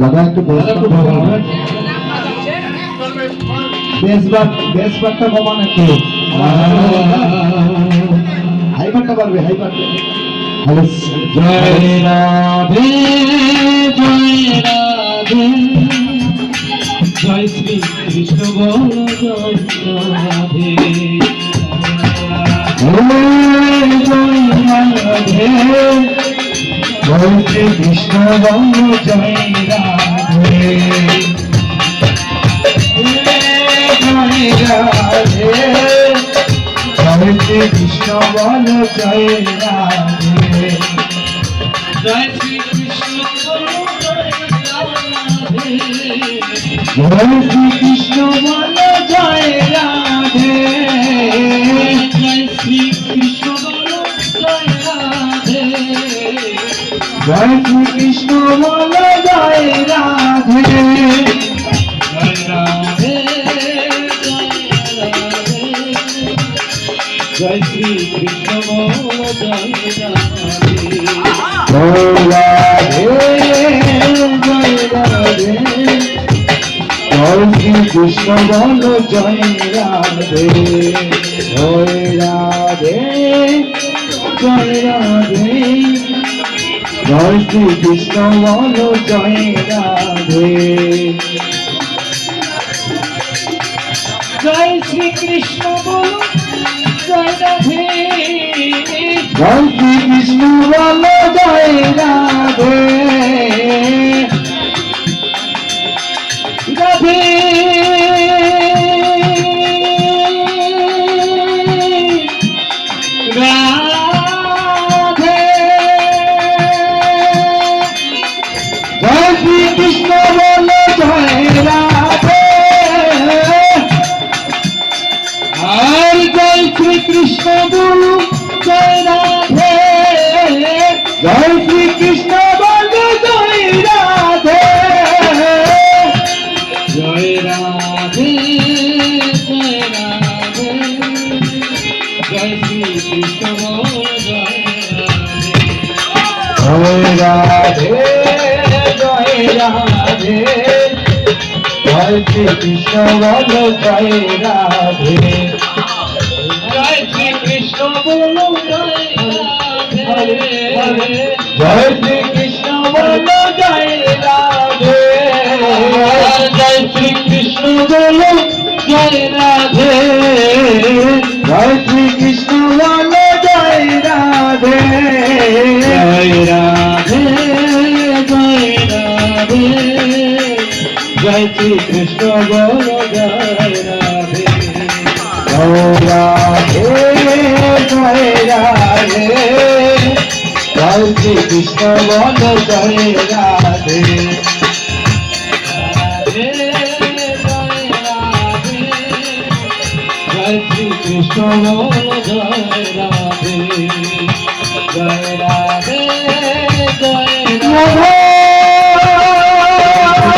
দাদা একটু বেসবারটা কমান একটু হাইপারটা পারবে হ্যালো জয় রাধে জয় রাধে জয় শ্রী কৃষ্ণ বল জয় রাধে জয় রাধে জয় কৃষ্ণ বল জয় রাধে জয় কৃষ্ণ বল জয় রাধে জয় শ্রী কৃষ্ণ জয় শ্রী কৃষ্ণ বল জয় রাধে। জয় কৃষ্ণ বল জয় রাধে। জয় শ্রী কৃষ্ণ বল জয় রাধে জয় রাধে। জয় রাধে জয় রাধে। জয় শ্রী কৃষ্ণ বল জয় রাধে। জয় শ্রী কৃষ্ণ বল জয় রাধে। জয় শ্রী কৃষ্ণ বল জয় রাধে। রাধে। রাধে। রাধে জয় রাধে। জয় শ্রী কৃষ্ণ বল জয় রাধে। জয় শ্রী কৃষ্ণ বল জয় রাধে। জয় শ্রী কৃষ্ণ বল জয় রাধে। জয় শ্রী কৃষ্ণ বল জয় রাধে। জয় শ্রী কৃষ্ণ জয় শ্রী কৃষ্ণ বল জয় রাধে। রাধে জয় রাধে জয় শ্রী কৃষ্ণ বল জয় রাধে। কৃষ্ণ বল জয় রাধে। জয় রাধে জয় রাধে।